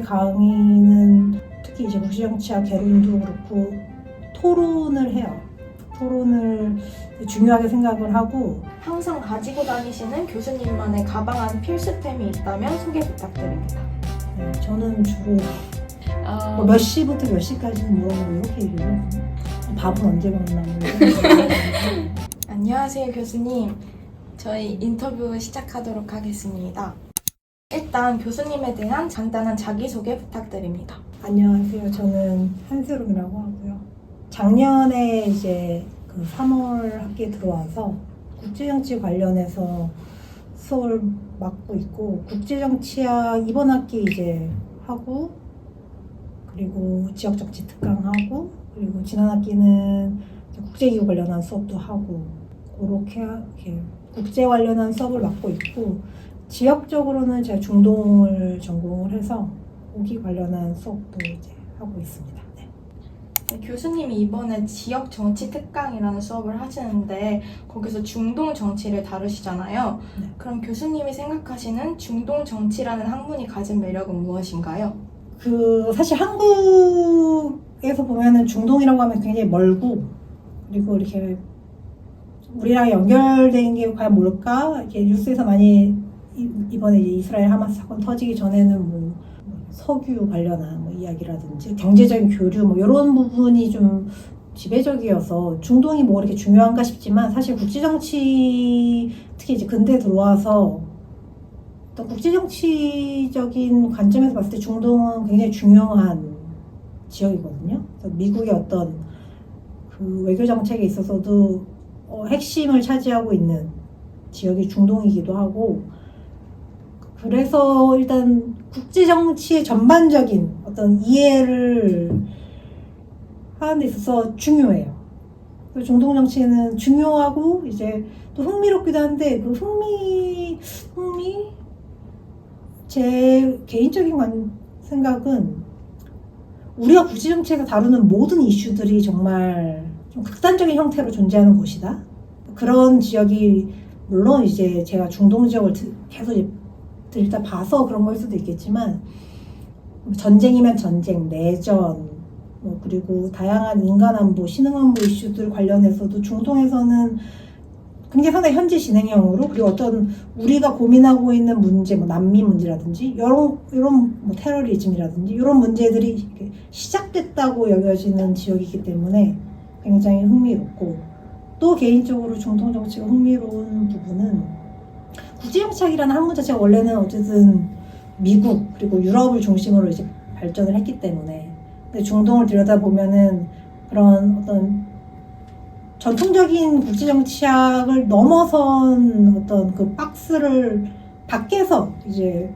강의는 특히 이제 국시정치학 개론도 그렇고 토론을 해요. 토론을 중요하게 생각을 하고 항상 가지고 다니시는 교수님만의 가방 안 필수템이 있다면 소개 부탁드립니다. 네, 저는 주로 아, 뭐몇 시부터 몇 시까지는 뭐라고 이렇게 얘기해요. 밥은 언제 먹나 뭐. 안녕하세요, 교수님. 저희 인터뷰 시작하도록 하겠습니다. 일단 교수님에 대한 간단한 자기소개 부탁드립니다. 안녕하세요. 저는 한세롬이라고 하고요. 작년에 이제 그 3월 학기에 들어와서 국제정치 관련해서 수업을 맡고 있고 국제정치학 이번 학기 이제 하고 그리고 지역정치 특강하고 그리고 지난 학기는 이제 국제기후 관련한 수업도 하고 그렇게 국제 관련한 수업을 맡고 있고 지역적으로는 제가 중동을 전공을 해서 고기 관련한 수업도 이제 하고 있습니다. 네. 네, 교수님이 이번에 지역 정치 특강이라는 수업을 하시는데 거기서 중동 정치를 다루시잖아요. 네. 그럼 교수님이 생각하시는 중동 정치라는 학문이 가진 매력은 무엇인가요? 그 사실 한국에서 보면은 중동이라고 하면 굉장히 멀고 그리고 이렇게 우리랑 연결된 게 과연 뭘까? 이렇게 뉴스에서 많이 이- 이번에 이스라엘 하마스 사건 터지기 전에는 뭐 석유 관련한 뭐 이야기라든지 경제적인 교류 뭐 이런 부분이 좀 지배적이어서 중동이 뭐 이렇게 중요한가 싶지만 사실 국제 정치 특히 이제 근대 들어와서 어떤 국제 정치적인 관점에서 봤을 때 중동은 굉장히 중요한 지역이거든요. 미국의 어떤 그 외교 정책에 있어서도 어, 핵심을 차지하고 있는 지역이 중동이기도 하고 그래서 일단 국제 정치의 전반적인 어떤 이해를 하는 데 있어서 중요해요. 중동 정치는 중요하고 이제 또 흥미롭기도 한데 그 흥미 흥미 제 개인적인 관- 생각은 우리가 국제 정치에서 다루는 모든 이슈들이 정말 좀 극단적인 형태로 존재하는 곳이다. 그런 지역이 물론 이제 제가 중동 지역을 드- 계속 들다 봐서 그런 걸 수도 있겠지만 전쟁이면 전쟁, 내전, 뭐 그리고 다양한 인간 안보, 신흥 안보 이슈들 관련해서도 중동에서는 굉장히 상당히 현재 진행형으로 그리고 어떤 우리가 고민하고 있는 문제, 뭐 난민 문제라든지 이런 이런 뭐 테러리즘이라든지 이런 문제들이 시작됐다고 여겨지는 지역이기 때문에 굉장히 흥미롭고 또 개인적으로 중동 정치가 흥미로운 부분은 국제정치학이라는 학문 자체가 원래는 어쨌든 미국 그리고 유럽을 중심으로 이제 발전을 했기 때문에 근데 중동을 들여다 보면은 그런 어떤 전통적인 국제정치학을 넘어선 어떤 그 박스를 밖에서 이제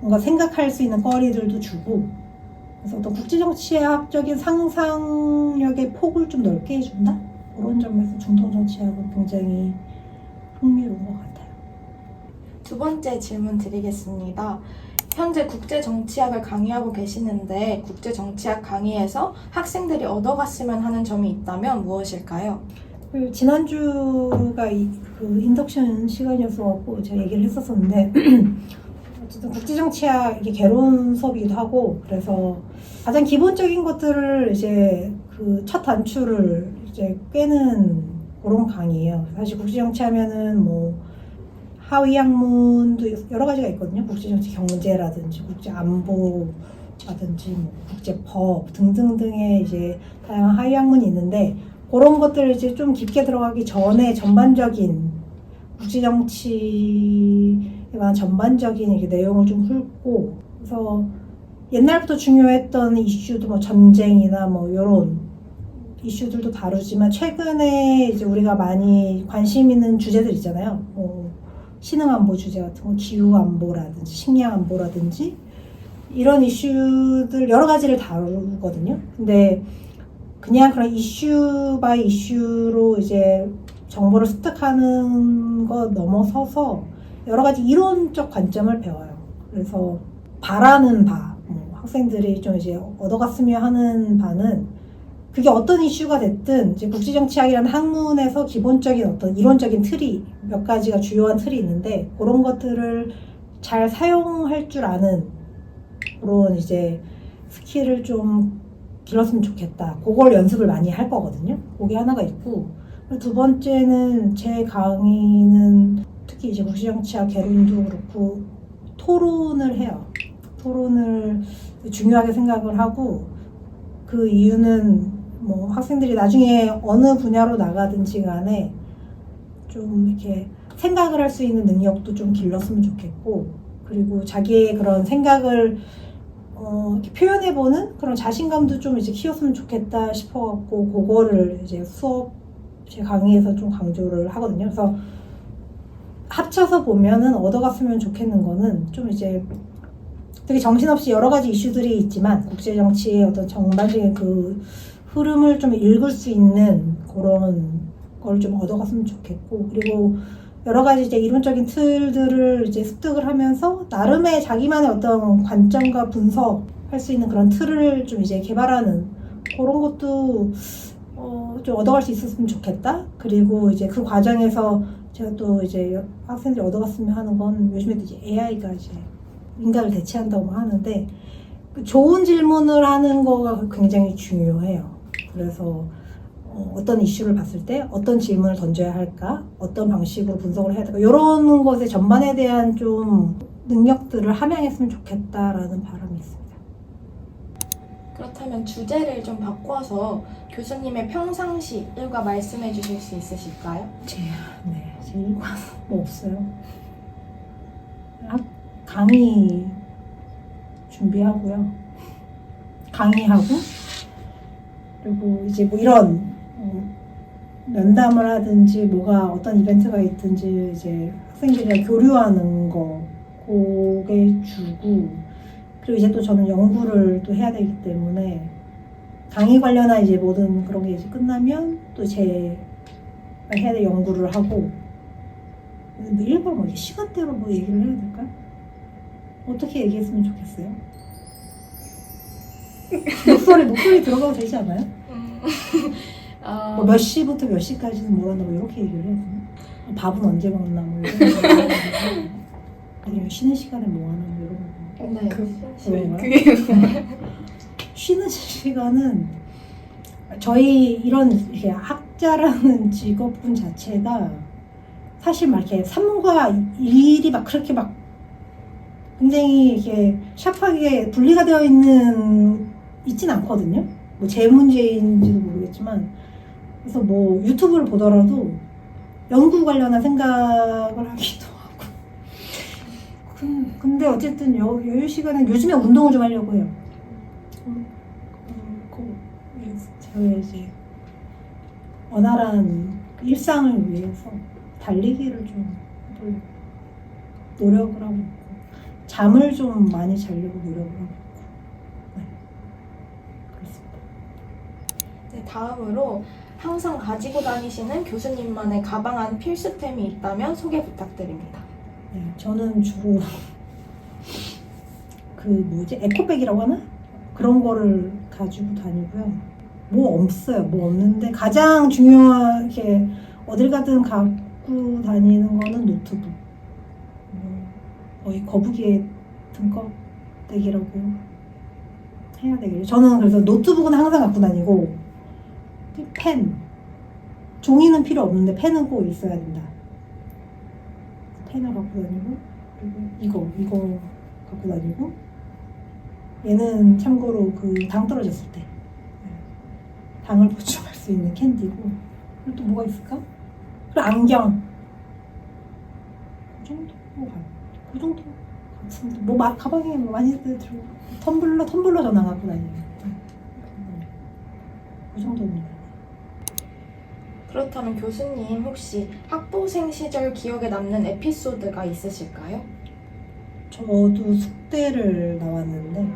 뭔가 생각할 수 있는 거리들도 주고 그래서 어떤 국제정치학적인 상상력의 폭을 좀 넓게 해준다 그런 점에서 중동정치학은 굉장히 흥미로운 것 같아요. 두 번째 질문 드리겠습니다. 현재 국제 정치학을 강의하고 계시는데 국제 정치학 강의에서 학생들이 얻어갔으면 하는 점이 있다면 무엇일까요? 그 지난주가 이, 그 인덕션 시간이었어갖고 제가 얘기를 했었었는데 어쨌든 국제정치학 이게 개론 수업이기도 하고 그래서 가장 기본적인 것들을 이제 그 첫 단추를 이제 꿰는 그런 강의예요. 사실 국제정치 하면은 뭐 하위 학문도 여러 가지가 있거든요. 국제정치 경제라든지 국제 안보라든지 뭐 국제법 등등등의 이제 다양한 하위 학문이 있는데 그런 것들을 이제 좀 깊게 들어가기 전에 전반적인 국제 정치에 관한 전반적인 이렇게 내용을 좀 훑고 그래서 옛날부터 중요했던 이슈도 뭐 전쟁이나 뭐 이런 이슈들도 다루지만 최근에 이제 우리가 많이 관심 있는 주제들 있잖아요. 뭐 신흥 안보 주제 같은 거, 기후 안보라든지 식량 안보라든지 이런 이슈들 여러 가지를 다루거든요. 근데 그냥 그런 이슈 바이 이슈로 이제 정보를 습득하는 거 넘어서서 여러 가지 이론적 관점을 배워요. 그래서 바라는 바, 뭐 학생들이 좀 이제 얻어갔으면 하는 바는 그게 어떤 이슈가 됐든 이제 국제정치학이라는 학문에서 기본적인 어떤 이론적인 틀이 몇 가지가 주요한 틀이 있는데 그런 것들을 잘 사용할 줄 아는 그런 이제 스킬을 좀 길렀으면 좋겠다. 그걸 연습을 많이 할 거거든요. 그게 하나가 있고 두 번째는 제 강의는 특히 이제 국시정치학 개론도 그렇고 토론을 해요. 토론을 중요하게 생각을 하고 그 이유는 뭐 학생들이 나중에 어느 분야로 나가든지 간에 좀 이렇게 생각을 할 수 있는 능력도 좀 길렀으면 좋겠고 그리고 자기의 그런 생각을 어, 표현해보는 그런 자신감도 좀 이제 키웠으면 좋겠다 싶어갖고 그거를 이제 수업 제 강의에서 좀 강조를 하거든요. 그래서 합쳐서 보면은 얻어갔으면 좋겠는 거는 좀 이제 되게 정신없이 여러 가지 이슈들이 있지만 국제 정치의 어떤 전반적인 그 흐름을 좀 읽을 수 있는 그런 걸 좀 얻어갔으면 좋겠고 그리고 여러 가지 이제 이론적인 틀들을 이제 습득을 하면서 나름의 자기만의 어떤 관점과 분석할 수 있는 그런 틀을 좀 이제 개발하는 그런 것도 어, 좀 얻어갈 수 있었으면 좋겠다. 그리고 이제 그 과정에서 제가 또 이제 학생들이 얻어갔으면 하는 건 요즘에 또 이제 AI가 이제 인간을 대체한다고 하는데 그 좋은 질문을 하는 거가 굉장히 중요해요. 그래서 어, 어떤 이슈를 봤을 때 어떤 질문을 던져야 할까, 어떤 방식으로 분석을 해야 될까 이런 것의 전반에 대한 좀 능력들을 함양했으면 좋겠다라는 바람이 있습니다. 그렇다면 주제를 좀 바꿔서 교수님의 평상시 일과 말씀해 주실 수 있으실까요? 제, 네, 제 일과는 뭐 없어요. 학, 강의 준비하고요. 강의하고, 그리고 이제 뭐 이런, 어, 면담을 하든지 뭐가 어떤 이벤트가 있든지 이제 학생들이랑 교류하는 거, 그게 주고, 그리고 이제 또 저는 연구를 또 해야 되기 때문에 강의 관련한 이제 모든 그런 게 이제 끝나면 또제 해야 될 연구를 하고 뭐 일부러 뭐 시간대로 뭐 얘기를 해야 될까요? 어떻게 얘기했으면 좋겠어요? 목소리 목소리 들어가도 되지 않아요? 어, 뭐 몇 시부터 몇 시까지는 뭐 한다 뭐 이렇게 얘기를 되나? 밥은 언제 먹나 뭐 이런 거 아니면 쉬는 시간에 뭐 하나 뭐 이런 거 네. 그런가요? 그게 쉬는 시간은 저희 이런 이렇게 학자라는 직업군 자체가 사실 막 이렇게 산문과 일이 막 그렇게 막 굉장히 이렇게 샤프하게 분리가 되어 있는 있진 않거든요. 뭐 제 문제인지도 모르겠지만 그래서 뭐 유튜브를 보더라도 연구 관련한 생각을 하기도 하고. 근- 근데 어쨌든 여, 여유 시간은 요즘에 운동을 좀 하려고 해요. 음, 음, 그, 저의 이제 원활한 일상을 위해서 달리기를 좀 노력을 하고 있고 잠을 좀 많이 자려고 노력을 하고 있고 네 그렇습니다. 네, 다음으로 항상 가지고 다니시는 교수님만의 가방 안 필수템이 있다면 소개 부탁드립니다. 네, 저는 주로 그 뭐지 에코백이라고 하나 그런 거를 가지고 다니고요. 뭐 없어요. 뭐 없는데 가장 중요하게 어딜 가든 갖고 다니는 거는 노트북. 뭐 거의 거북이의 등껍데기라고 해야 되겠죠. 저는 그래서 노트북은 항상 갖고 다니고 펜, 종이는 필요 없는데 펜은 꼭 있어야 된다. 펜을 갖고 다니고 그리고 이거 이거 갖고 다니고 얘는 참고로 그 당 떨어졌을 때 네. 당을 보충할 수 있는 캔디고 그리고 또 뭐가 있을까? 그리고 안경 그 정도 그 정도 같은데 뭐 마, 가방에 뭐 많이들 들고 텀블러 텀블러 전화 갖고 다니고 네. 그 정도입니다. 그렇다면 교수님 혹시 학부생 시절 기억에 남는 에피소드가 있으실까요? 저도 숙대를 나왔는데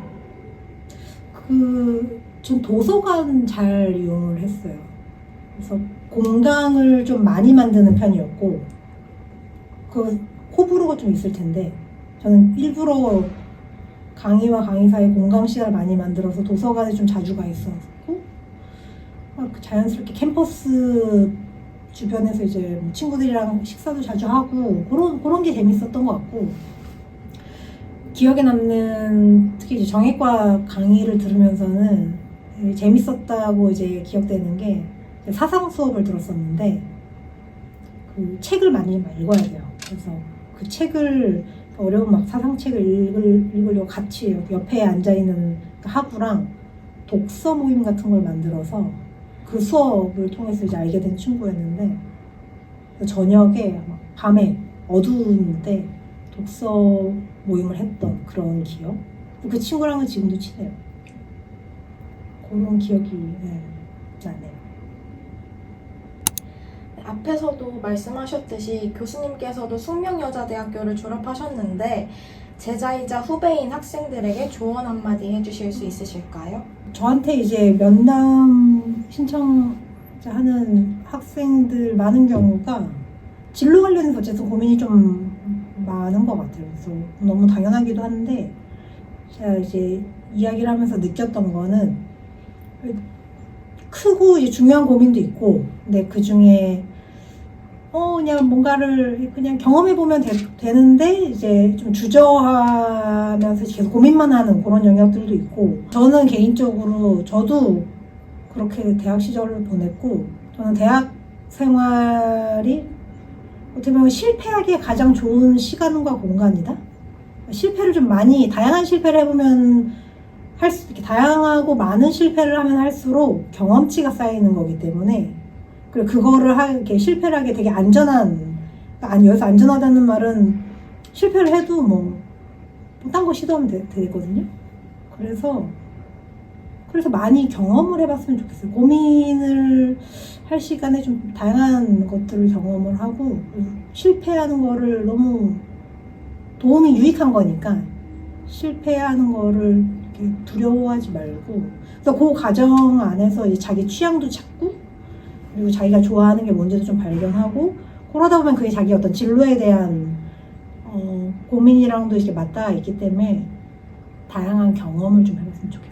그 전 도서관 잘 이용을 했어요. 그래서 공강을 좀 많이 만드는 편이었고 그 호불호가 좀 있을 텐데 저는 일부러 강의와 강의 사이 공강 시간을 많이 만들어서 도서관에 좀 자주 가 있었고 막 자연스럽게 캠퍼스 주변에서 이제 뭐 친구들이랑 식사도 자주 하고 그런 그런 게 재밌었던 것 같고 기억에 남는 특히 이제 정형외과 강의를 들으면서는 재밌었다고 이제 기억되는 게 사상 수업을 들었었는데 그 책을 많이 읽어야 돼요. 그래서 그 책을 어려운 막 사상책을 읽을, 읽으려고 같이 옆에 앉아 있는 학우랑 독서 모임 같은 걸 만들어서 그 수업을 통해서 이제 알게 된 친구였는데 그 저녁에 막 밤에 어두운 때 독서 모임을 했던 그런 기억. 그 친구랑은 지금도 친해요. 그런 기억이 네, 나네요. 네, 앞에서도 말씀하셨듯이 교수님께서도 숙명여자대학교를 졸업하셨는데 제자이자 후배인 학생들에게 조언 한마디 해주실 수 있으실까요? 저한테 이제 면담 신청하는 학생들 많은 경우가 진로 관련해서 어쨌든 고민이 좀 많은 것 같아요. 그래서 너무 당연하기도 한데 제가 이제 이야기를 하면서 느꼈던 거는 크고 이제 중요한 고민도 있고 근데 그 중에 어 그냥 뭔가를 그냥 경험해 보면 되는데 이제 좀 주저하면서 계속 고민만 하는 그런 영역들도 있고 저는 개인적으로 저도 그렇게 대학 시절을 보냈고 저는 대학 생활이 어떻게 보면 실패하기에 가장 좋은 시간과 공간이다. 실패를 좀 많이 다양한 실패를 해보면 할 수 이렇게 다양하고 많은 실패를 하면 할수록 경험치가 쌓이는 거기 때문에 그리고 그거를 하, 이렇게 실패를 하게 되게 안전한 아니 여기서 안전하다는 말은 실패를 해도 뭐 딴 거 시도하면 되, 되거든요. 그래서 그래서 많이 경험을 해봤으면 좋겠어요. 고민을 할 시간에 좀 다양한 것들을 경험을 하고 실패하는 거를 너무 도움이 유익한 거니까 실패하는 거를 두려워하지 말고 그래서 그 과정 안에서 자기 취향도 찾고 그리고 자기가 좋아하는 게 뭔지도 좀 발견하고 그러다 보면 그게 자기 어떤 진로에 대한 어, 고민이랑도 이렇게 맞닿아 있기 때문에 다양한 경험을 좀 해봤으면 좋겠어요.